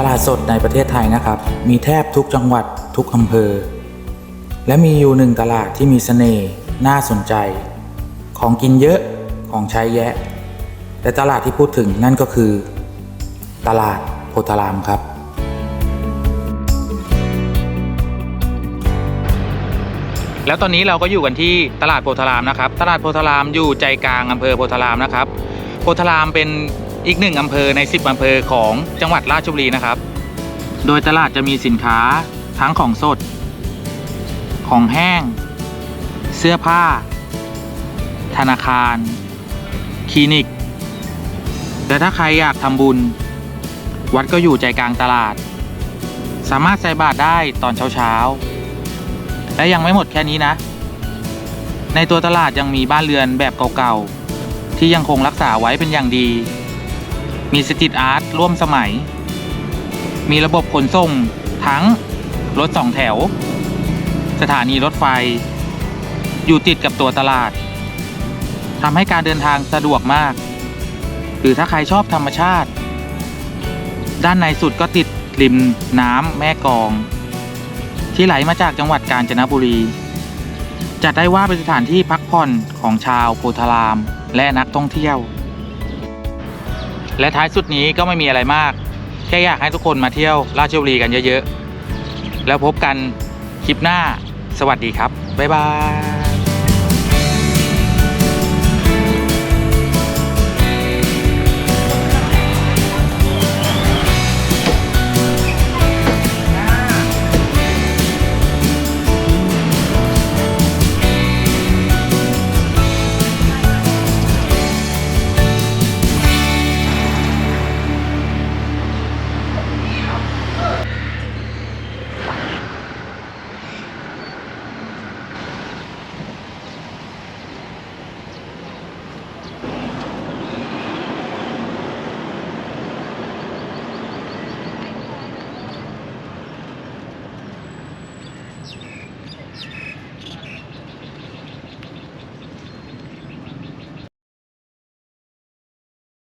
ตลาดสดในประเทศไทยนะครับ มีแทบทุกจังหวัดทุกอำเภอ และมีอยู่หนึ่งตลาดที่มีเสน่ห์น่าสนใจ ของกินเยอะของใช้แยะและตลาดที่พูดถึงนั่นก็คือ ตลาดโพธารามครับแล้วตอนนี้เราก็อยู่กันที่ตลาดโพธารามนะครับ ตลาดโพธารามอยู่ใจกลางอำเภอโพธารามนะครับ ธารามเป็นอีกหนึ่งอำเภอใน 10 อำเภอของจังหวัดราชบุรีนะครับ โดยตลาดจะมีสินค้าทั้งของสด ของแห้ง เสื้อผ้า ธนาคาร คลินิกแต่ถ้าใครอยากทำบุญ วัดก็อยู่ใจกลางตลาด สามารถใส่บาตรได้ตอนเช้าๆ และยังไม่หมดแค่นี้นะ ในตัวตลาดยังมีบ้านเรือนแบบเก่าๆ ที่ยังคงรักษาไว้เป็นอย่างดี มีสตรีทอาร์ตร่วมสมัย มีระบบขนส่งทั้งรถสองแถว สถานีรถไฟ อยู่ติดกับตัวตลาดทำให้การเดินทางสะดวกมาก หรือถ้าใครชอบธรรมชาติ ด้านในสุดก็ติดริมน้ำแม่กอง ที่ไหลมาจากจังหวัดกาญจนบุรี จัดได้ว่าเป็นสถานที่พักผ่อนของชาวโพธาราม และนักท่องเที่ยว และท้ายสุดนี้ก็ไม่มีอะไรมาก แค่อยากให้ทุกคนมาเที่ยวราชบุรีกันเยอะๆ แล้วพบกันคลิปหน้า สวัสดีครับ บ๊ายบาย